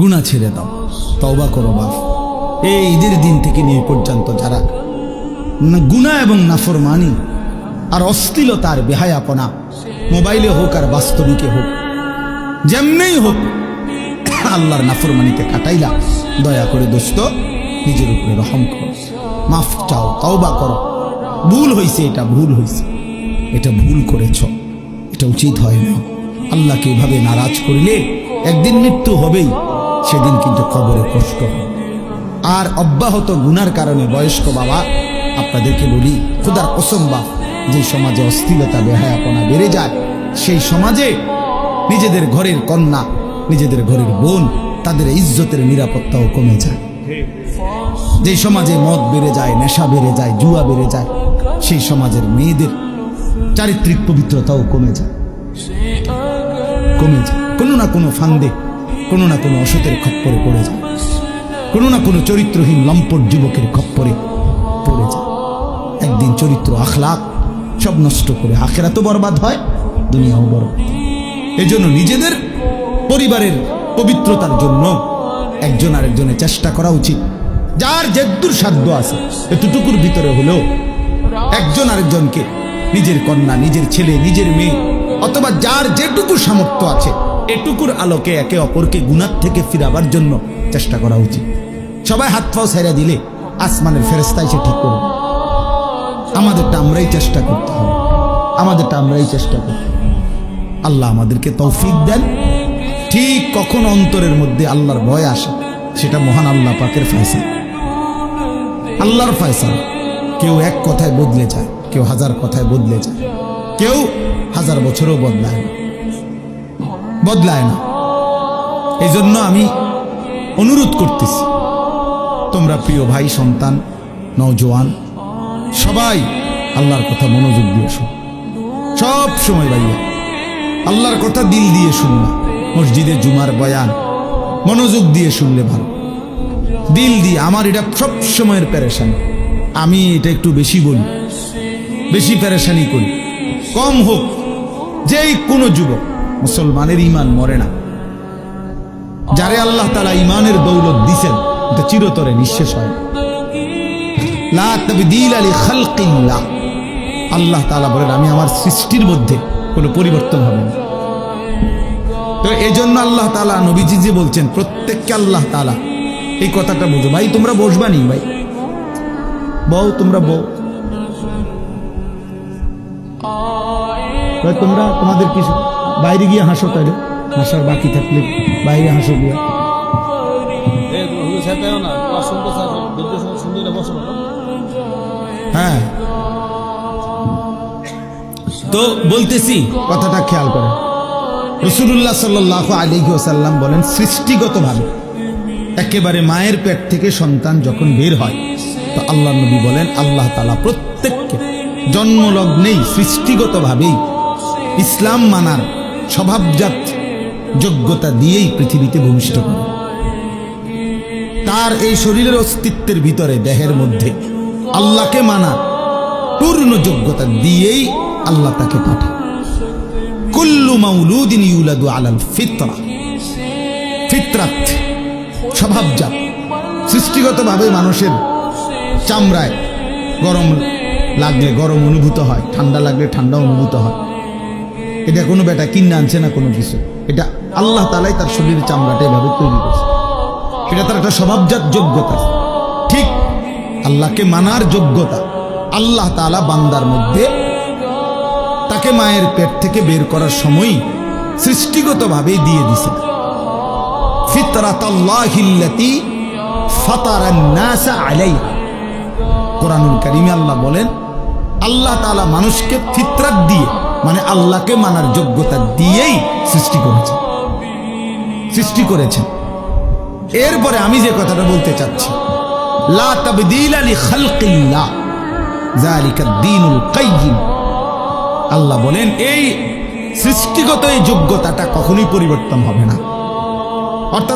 গুণা ছেড়ে দাও। তওবা করো বাপ। এই ঈদের দিন থেকে নিয়ে পর্যন্ত যারা গুণা এবং নাফরমানি আর অশ্লীলতা আর বেহায়াপনা মোবাইলে হোক আর বাস্তবিকে হোক, যেমনেই হোক, আল্লাহর নাফরমানিতে কাটাইলা দয়া করে দোস্ত, নিজের উপরে রহম করো। মাফ চাও, তওবা করো। ভুল হয়েছে এটা ভুল হয়েছে এটা ভুল করেছ, এটা উচিত হয় না। আল্লাহকে এভাবে নারাজ করিলে একদিন মৃত্যু হবেই। সেদিন কিন্তু কবরে কষ্ট। আর অব্যাহত গুনার কারণে বয়স্ক বাবা, আপনাদেরকে বলি, খুদার কসম বাপ যে সমাজে অস্থিরতা, বেহায়াপনা বেড়ে যায়, সেই সমাজে নিজেদের ঘরের কন্যা, নিজেদের ঘরের বোন, তাদের ইজ্জতের নিরাপত্তাও কমে যায়। যে সমাজে মদ বেড়ে যায়, নেশা বেড়ে যায়, জুয়া বেড়ে যায়, সেই সমাজের মেয়েদের চারিত্রিক পবিত্রতাও কমে যায়। কমে যায়। কোনো না কোনো ফান্দে কোনো না কোনো অসতের খপ্পরে পড়ে যায়। কোনো না কোনো চরিত্রহীন লম্পট যুবকের খপ্পরে পড়ে যায়। একদিন চরিত্র আখলাক, সব নষ্ট করে আখেরা তো বরবাদ হয়, দুনিয়াও বরবাদ এই জন্য নিজেদের, পরিবারের পবিত্রতার জন্য একজন আরেকজনের চেষ্টা করা উচিত। যার যেদুর সাধ্য আছে, এতটুকুর ভিতরে হলেও একজন আরেকজনকে নিজের কন্যা, নিজের ছেলে, নিজের মেয়ে, অথবা যার যেটুকু সামর্থ্য আছে এটুকুর আলোকে একে অপরকে গুণার থেকে ফিরাবার জন্য চেষ্টা করা উচিত। সবাই হাত পাও ছেড়ে দিলে আসমানের ফেরস্তা এসে ঠিক করবে। আমাদেরটা আমরাই চেষ্টা করতে হবে। আমাদেরটা আমরাই চেষ্টা করতে আল্লাহ আমাদেরকে তৌফিক দেন। ঠিক কখন অন্তরের মধ্যে আল্লাহর ভয় আসে, সেটা মহান আল্লাহ পাকের ফয়সা আল্লাহর ফয়সা কেউ এক কথায় বদলে যায়, কেউ হাজার কথায় বদলে যায়, কেউ হাজার বছরও বদলায় না। বদলায় না। এই জন্য আমি অনুরোধ করতেছি, তোমরা প্রিয় ভাই, সন্তান, নওজোয়ান, সবাই আল্লাহর কথা মনোযোগ দিয়ে শোন। সব সময় ভাইয়া, আল্লাহর কথা দিল দিয়ে শুননা মসজিদে জুমার বয়ান, মনোযোগ দিয়ে শুনলে ভালো। দিল দিয়ে, আমার এটা সব সময়ের প্যারেশানি আমি এটা একটু বেশি বলি, বেশি প্যারেশানি করি। কম হোক, যেই কোনো যুবক মুসলমানের ইমান মরে না। যারে আল্লাহ তালা ইমানের দৌলত দিছেন, এটা চিরতরে নিঃশেষ হয়। আল্লাহ তাআলা বলেন, আমি আমার সৃষ্টির মধ্যে কোনো পরিবর্তন হবে না। তো এই জন্য আল্লাহ তালা নবীজি যে বলছেন, প্রত্যেককে আল্লাহ তাআলা এই কথাটা বুঝো ভাই, তোমরা বসবা নি, ভাই। বউ, তোমরা বউ। তোমরা তোমাদের কিছু বাইরে গিয়ে হাসো তাহলে হাসার বাকি থাকলে বাইরে হাসো গিয়ে। হ্যাঁ। তো বলতেছি কথাটা খেয়াল করে। রসুল্লাহ সাল্লাহ আলিহি ওসাল্লাম বলেন সৃষ্টিগতভাবে একেবারে মায়ের পেট থেকে সন্তান যখন বের হয় তো আল্লাহ নবী বলেন আল্লাহ তালা প্রত্যেককে জন্মলগ্নেই সৃষ্টিগতভাবেই ইসলাম মানার স্বভাবজাত যোগ্যতা দিয়েই পৃথিবীতে ভূমিষ্ঠ করে। তার এই শরীরের অস্তিত্বের ভিতরে, দেহের মধ্যে আল্লাহকে মানা পূর্ণ যোগ্যতা দিয়েই আল্লাহ তাকে পাঠায়। কুল্লু মাউলুদিন ইউলাদু আলাল ফিতরা। ফিতরাত স্বভাবজাত, সৃষ্টিগতভাবে মানুষের চামড়ায় গরম লাগলে গরম অনুভূত হয়, ঠান্ডা লাগলে ঠান্ডা অনুভূত হয়। এটা কোনো বেটা কিনে আনছে না কোনো কিছু। এটা আল্লাহ তালাই তার শরীরের চামড়াটা এভাবে তৈরি করছে। এটা তার একটা স্বভাবজাত যোগ্যতা। ঠিক আল্লাহকে মানার যোগ্যতা। আল্লাহ তাআলা বান্দার মধ্যে তাকে মায়ের পেট থেকে বের করার সময় সৃষ্টিগতভাবেই দিয়ে দিছে। আল্লাহ বলেন, আল্লাহ তাআলা মানুষকে ফিতরাত দিয়ে মানে আল্লাহকে মানার যোগ্যতা দিয়েই সৃষ্টি করেছেন সৃষ্টি করেছেন এরপরে আমি যে কথাটা বলতে চাচ্ছি আল্লাহ বলেন, এই সৃষ্টিগত এই যোগ্যতাটা কখনোই পরিবর্তন হবে না। অর্থাৎ